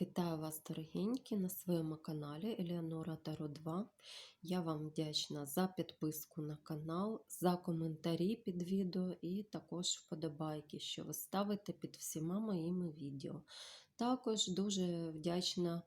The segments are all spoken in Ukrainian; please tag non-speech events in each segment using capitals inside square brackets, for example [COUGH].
Вітаю вас, дорогенькі, на своєму каналі Елеонора Таро 2. Я вам вдячна за підписку на канал, за коментарі під відео і також вподобайки, що ви ставите під всіма моїми відео. Також дуже вдячна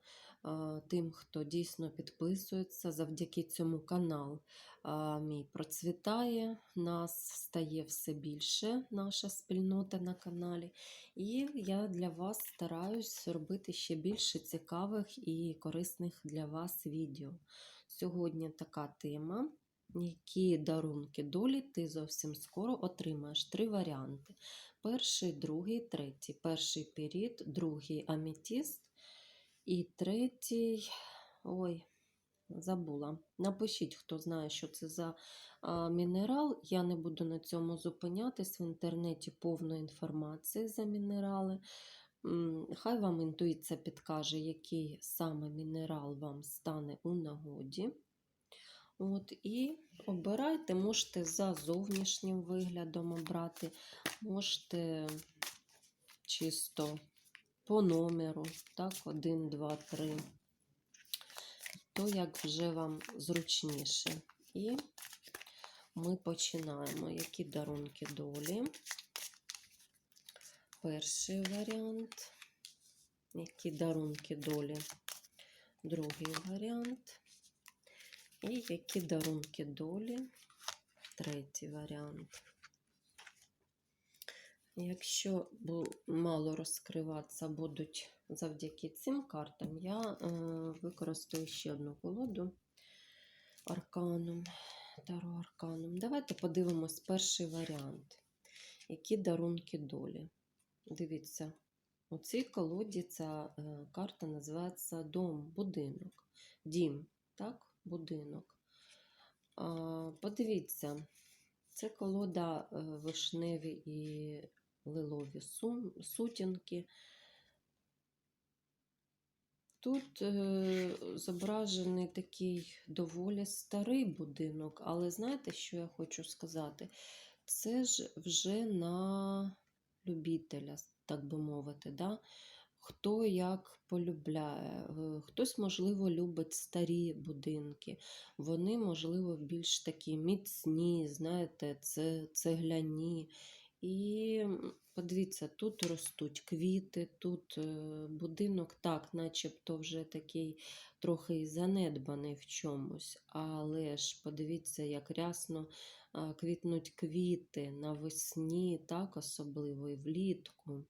тим, хто дійсно підписується. Завдяки цьому канал е, мій процвітає, нас стає все більше, наша спільнота на каналі. І я для вас стараюсь робити ще більше цікавих і корисних для вас відео. Сьогодні така тема. Які дарунки долі ти зовсім скоро отримаєш три варіанти. Перший, другий, третій. Перший період, другий аметіст і третій. Ой, забула. Напишіть, хто знає, що це за мінерал. Я не буду на цьому зупинятись. В інтернеті повно інформації за мінерали. Хай вам інтуїція підкаже, який саме мінерал вам стане у нагоді. От, і обирайте, можете за зовнішнім виглядом обрати, можете чисто по номеру, так, 1, 2, 3. То як вже вам зручніше. І ми починаємо. Які дарунки долі? Перший варіант. Які дарунки долі? Другий варіант. І які дарунки долі? Третій варіант. Якщо мало розкриватися будуть завдяки цим картам, я е, використаю ще одну колоду арканом, таро арканом. Давайте подивимось перший варіант. Які дарунки долі? Дивіться, у цій колоді ця е, карта називається дом, будинок, дім, так? Будинок. А, подивіться, це колода е, вишневі і лилові сутінки. Тут е, зображений такий доволі старий будинок, але знаєте, що я хочу сказати? Це ж вже на любителя, так би мовити. Да? Хто як полюбляє. Е, Хтось, можливо, любить старі будинки. Вони, можливо, більш такі міцні, знаєте, це цегляні. І подивіться, тут ростуть квіти, тут е, будинок так, начебто вже такий трохи занедбаний в чомусь. Але ж подивіться, як рясно квітнуть квіти навесні, так особливо і влітку.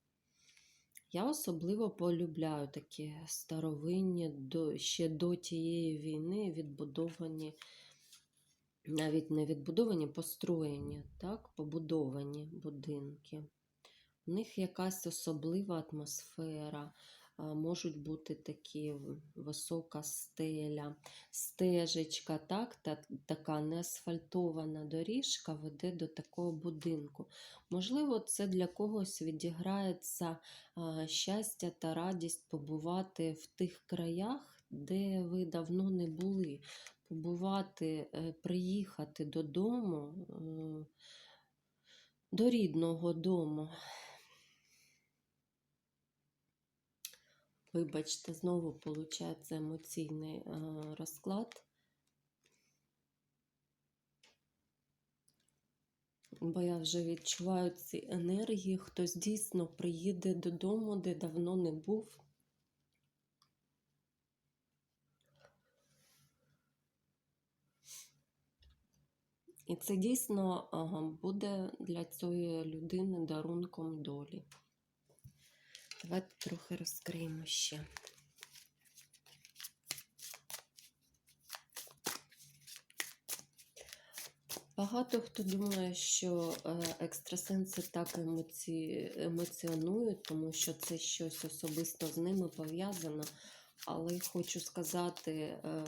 Я особливо полюбляю такі старовинні, ще до тієї війни відбудовані, навіть не відбудовані, построєні, так, побудовані будинки. У них якась особлива атмосфера, можуть бути такі висока стеля, стежечка, так, та, така неасфальтована доріжка веде до такого будинку. Можливо, це для когось відіграється щастя та радість побувати в тих краях, де ви давно не були. Побувати, е, приїхати додому, е, до рідного дому. Вибачте, знову виходить емоційний е, розклад. Бо я вже відчуваю ці енергії, хтось дійсно приїде додому, де давно не був. І це дійсно буде для цієї людини дарунком долі. Давайте трохи розкриємо ще. Багато хто думає, що е, екстрасенси так емоці... емоціонують, тому що це щось особисто з ними пов'язано. Але хочу сказати, е,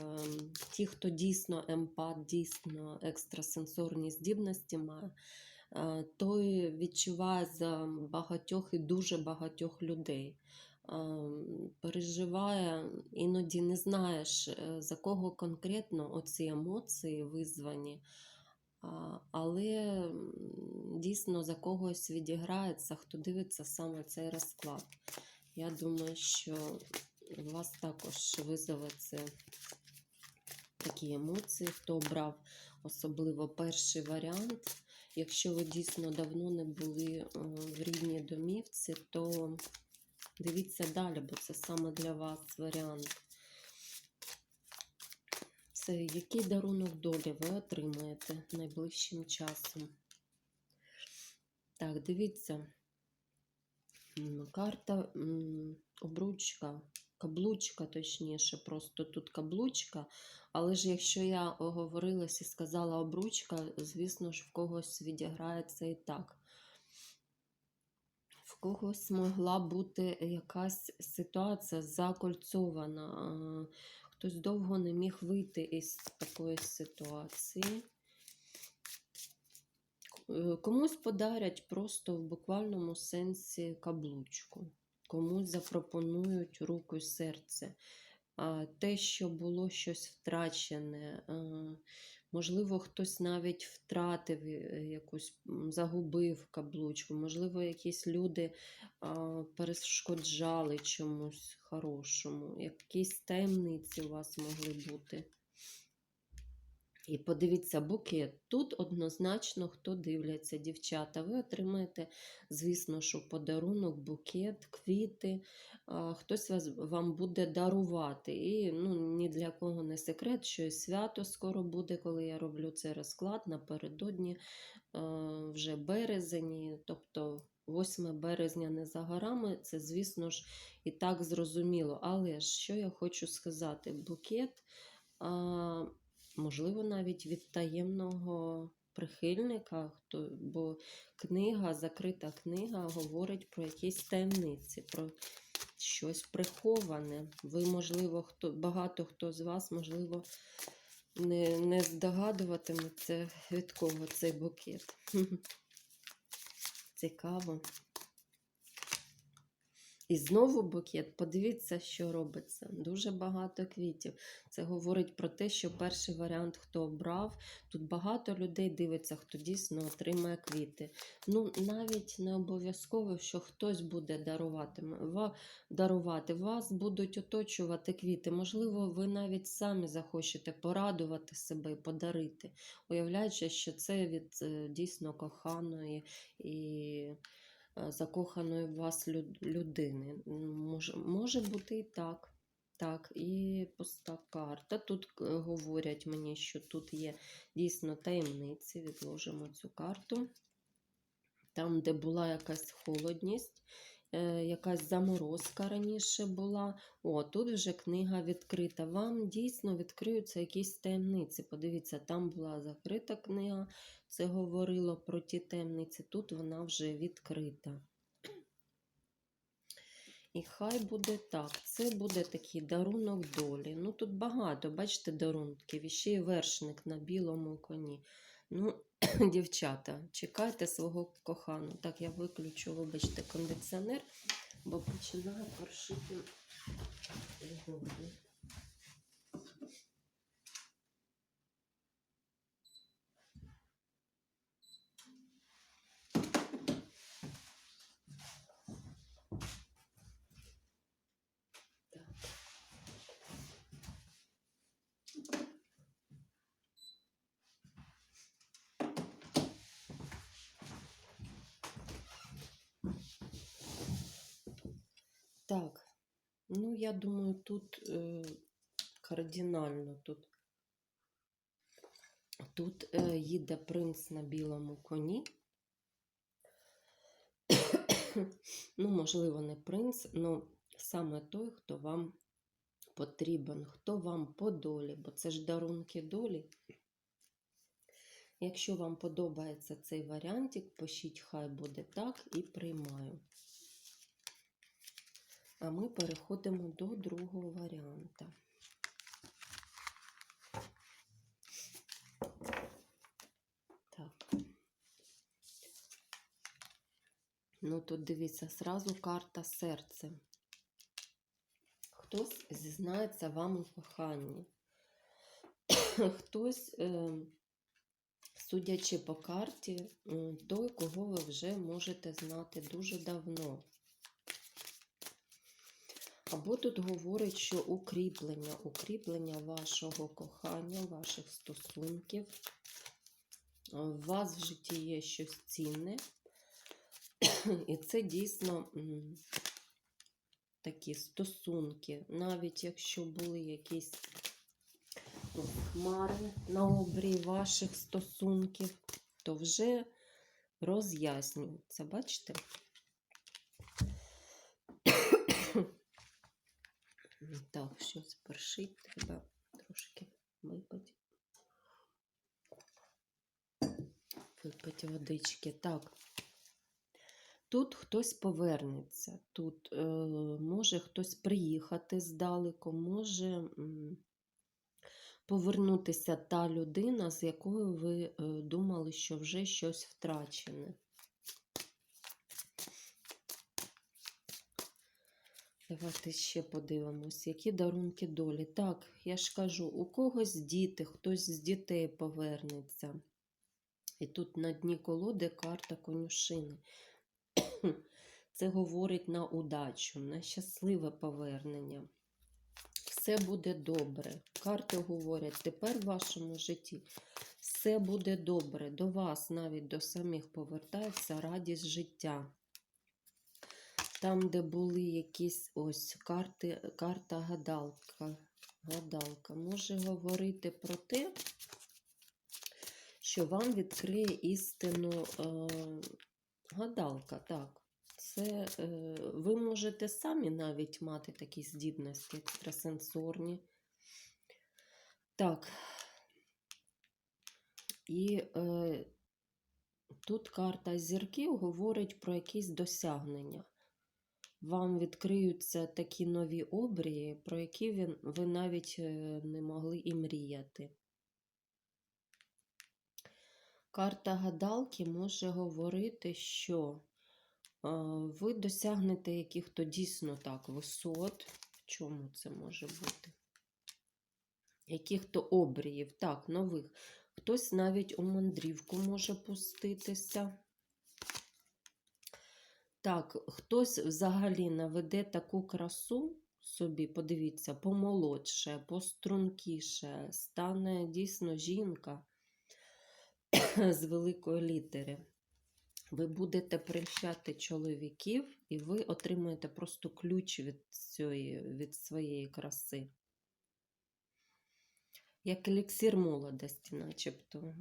ті, хто дійсно емпат, дійсно екстрасенсорні здібності має, е, той відчуває за багатьох і дуже багатьох людей. Е, Переживає, іноді не знаєш, е, за кого конкретно оці емоції визвані. Але дійсно за когось відіграється, хто дивиться саме цей розклад. Я думаю, що у вас також визове це такі емоції, хто обрав особливо перший варіант. Якщо ви дійсно давно не були е, в рідній домівці, то дивіться далі, бо це саме для вас варіант. Це який дарунок долі ви отримаєте найближчим часом. Так, дивіться. Карта обручка, каблучка, точніше, просто тут каблучка. Але ж якщо я оговорилась і сказала обручка, звісно ж, в когось відіграється і так. В когось могла бути якась ситуація закольцована. Хтось довго не міг вийти із такої ситуації. Е, Комусь подарять просто в буквальному сенсі каблучку, комусь запропонують руку й серце. Те, що було щось втрачене, можливо, хтось навіть втратив е, якусь, загубив каблучку, можливо, якісь люди перешкоджали чомусь хорошому, якісь таємниці у вас могли бути. І подивіться букет. Тут однозначно, хто дивляться, дівчата, ви отримаєте, звісно, що подарунок, букет, квіти. Хтось вас, вам буде дарувати. І ну, ні для кого не секрет, що і свято скоро буде, коли я роблю цей розклад напередодні вже березень, тобто 8 березня не за горами, це, звісно ж, і так зрозуміло. Але що я хочу сказати, букет. Можливо, навіть від таємного прихильника, хто, бо книга, закрита книга говорить про якісь таємниці, про щось приховане. Ви, можливо, хто, багато хто з вас, можливо, не, не здогадуватиметься, від кого цей букет. [LAUGHS] Цікаво. І знову букет. Подивіться, що робиться. Дуже багато квітів. Це говорить про те, що перший варіант, хто обрав, тут багато людей дивиться, хто дійсно отримає квіти. Ну, навіть не обов'язково, що хтось буде дарувати. Ва- дарувати. Вас будуть оточувати квіти. Можливо, ви навіть самі захочете порадувати себе і подарити, уявляючи, що це від е, дійсно коханої і закоханої в вас людини. Може, може бути і так. Так, і пуста карта. Тут е, говорять мені, що тут є дійсно таємниці. Відложимо цю карту. Там, де була якась холодність, е, якась заморозка раніше була. О, тут вже книга відкрита. Вам дійсно відкриються якісь таємниці. Подивіться, там була закрита книга, це говорило про ті таємниці. Тут вона вже відкрита. І хай буде так. Це буде такий дарунок долі. Ну тут багато, бачите, дарунків. І ще й вершник на білому коні. Ну, [CLEARS THROAT] дівчата, чекайте свого коханого. Так, я виключу, вибачте, кондиціонер, бо починає поршити. Так, ну я думаю, тут е, кардинально тут. Тут е, їде принц на білому коні. [COUGHS] ну, можливо, не принц, але саме той, хто вам потрібен, хто вам по долі, бо це ж дарунки долі. Якщо вам подобається цей варіантик, пишіть, хай буде так і приймаю. А ми переходимо до другого варіанта. Так. Ну, тут дивіться, сразу карта серце. Хтось зізнається вам у коханні. [COUGHS] Хтось, е, судячи по карті, той, кого ви вже можете знати дуже давно. Або тут говорить, що укріплення, укріплення вашого кохання, ваших стосунків. У вас в житті є щось цінне. [CLEARS THROAT] І це дійсно такі стосунки. Навіть якщо були якісь ну, хмари на обрії ваших стосунків, то вже роз'яснюється. Бачите? Так, щось першить, треба трошки випити. Випити водички. Так. Тут хтось повернеться, тут е, може хтось приїхати здалеку, може повернутися та людина, з якою ви е, думали, що вже щось втрачене. Давайте ще подивимось, які дарунки долі. Так, я ж кажу, у когось діти, хтось з дітей повернеться. І тут на дні колоди карта конюшини. [CLEARS THROAT] Це говорить на удачу, на щасливе повернення. Все буде добре. Карти говорять, тепер в вашому житті все буде добре. До вас, навіть до самих повертається радість життя. Там, де були якісь ось карти, карта гадалка. Гадалка може говорити про те, що вам відкриє істину е, гадалка, так. Це е, ви можете самі навіть мати такі здібності екстрасенсорні. Так. І е, тут карта зірків говорить про якісь досягнення. Вам відкриються такі нові обрії, про які ви, навіть е, не могли і мріяти. Карта гадалки може говорити, що е, ви досягнете яких-то дійсно так висот. В чому це може бути? Яких-то обріїв, так, нових. Хтось навіть у мандрівку може пуститися. Так, хтось взагалі наведе таку красу собі, подивіться, помолодше, пострункіше, стане дійсно жінка з великої літери. Ви будете прищати чоловіків, і ви отримаєте просто ключ від, цієї, від своєї краси. Як еліксир молодості, начебто,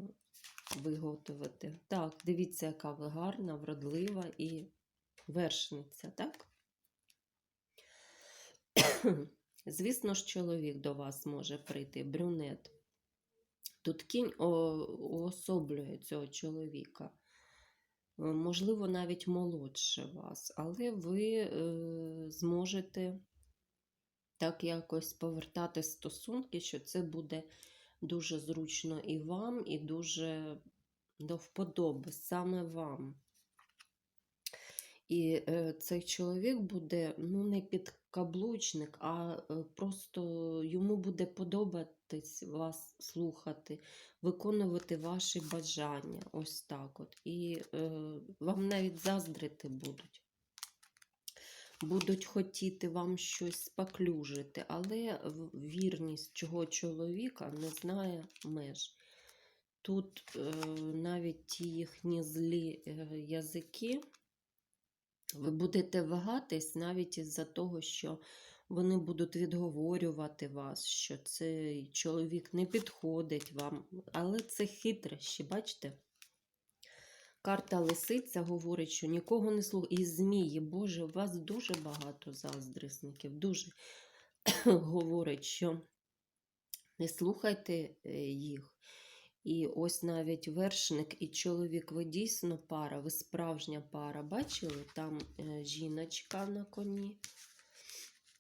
виготовити. Так, дивіться, яка ви гарна, вродлива і вершниця, так? [COUGHS] Звісно ж, чоловік до вас може прийти, брюнет. Тут кінь уособлює цього чоловіка. Е, Можливо, навіть молодше вас, але ви е, зможете так якось повертати стосунки, що це буде дуже зручно і вам, і дуже до вподоби саме вам. І е, цей чоловік буде ну, не підкаблучник, а е, просто йому буде подобатись вас слухати, виконувати ваші бажання. Ось так от. І е, вам навіть заздрити будуть. Будуть хотіти вам щось споклюжити, але вірність чого чоловіка не знає меж. Тут е, навіть ті їхні злі е, язики. Ви будете вагатись навіть із-за того, що вони будуть відговорювати вас, що цей чоловік не підходить вам. Але це хитрощі, бачите? Карта лисиця говорить, що нікого не слухає. І змії, Боже, у вас дуже багато заздрісників. Дуже [COUGHS] говорить, що не слухайте е, їх. І ось навіть вершник і чоловік, ви дійсно пара, ви справжня пара. Бачили? Там е, жіночка на коні,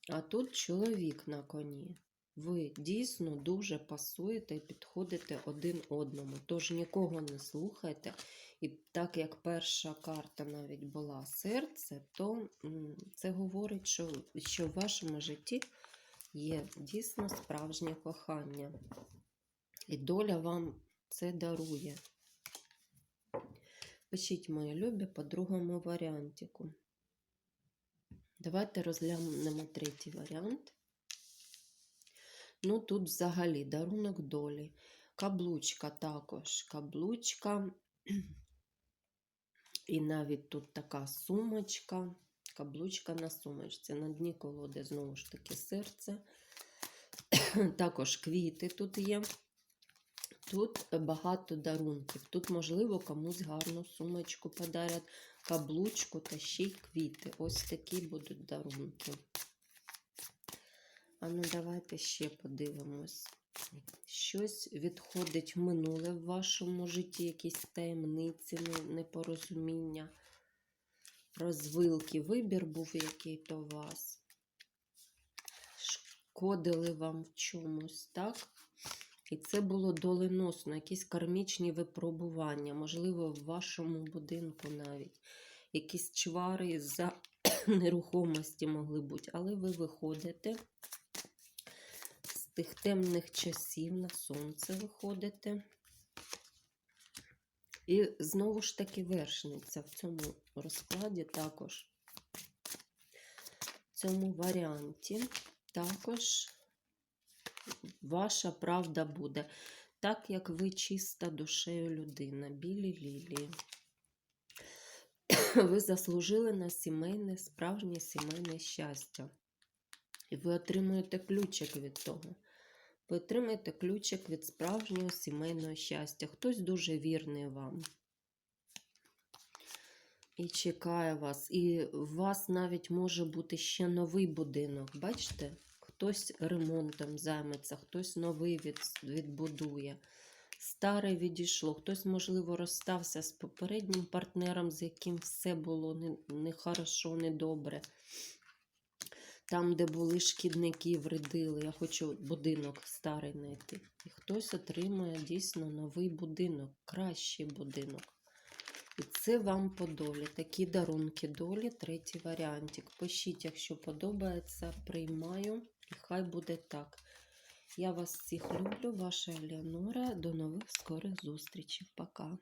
а тут чоловік на коні. Ви дійсно дуже пасуєте і підходите один одному. Тож нікого не слухайте. І так як перша карта навіть була серце, то це говорить, що, що в вашому житті є дійсно справжнє кохання. І доля вам це дарує. Пишіть, мої любі, по другому варіантику. Давайте розглянемо третій варіант. Ну, тут взагалі дарунок долі. Каблучка також. Каблучка. І навіть тут така сумочка. Каблучка на сумочці. На дні колоди знову ж таки серце. Також квіти тут є. Тут багато дарунків. Тут, можливо, комусь гарну сумочку подарять, каблучку та ще й квіти. Ось такі будуть дарунки. А ну, давайте ще подивимось. Щось відходить в минуле в вашому житті, якісь таємниці, непорозуміння, розвилки, вибір був який-то у вас. Шкодили вам в чомусь, так? І це було доленосно, якісь кармічні випробування, можливо, в вашому будинку навіть. Якісь чвари за [CLEARS THROAT] нерухомості могли бути, але ви виходите з тих темних часів на сонце виходите. І знову ж таки вершниця в цьому розкладі також, в цьому варіанті також ваша правда буде, так як ви чиста душею людина, білі лілії. [COUGHS] Ви заслужили на сімейне, справжнє сімейне щастя. І ви отримуєте ключик від того. Ви отримаєте ключик від справжнього сімейного щастя. Хтось дуже вірний вам. І чекає вас. І у вас навіть може бути ще новий будинок. Бачите? Хтось ремонтом займеться, хтось новий від, відбудує. Старе відійшло, хтось, можливо, розстався з попереднім партнером, з яким все було не- нехорошо, недобре. Там, де були шкідники, вредили. Я хочу будинок старий знайти. І хтось отримує дійсно новий будинок, кращий будинок. І це вам по долі. Такі дарунки долі, третій варіантик. Пишіть, якщо подобається, приймаю. І хай буде так. Я вас всіх люблю, ваша Елеонора. До нових скорих зустрічей. Пока.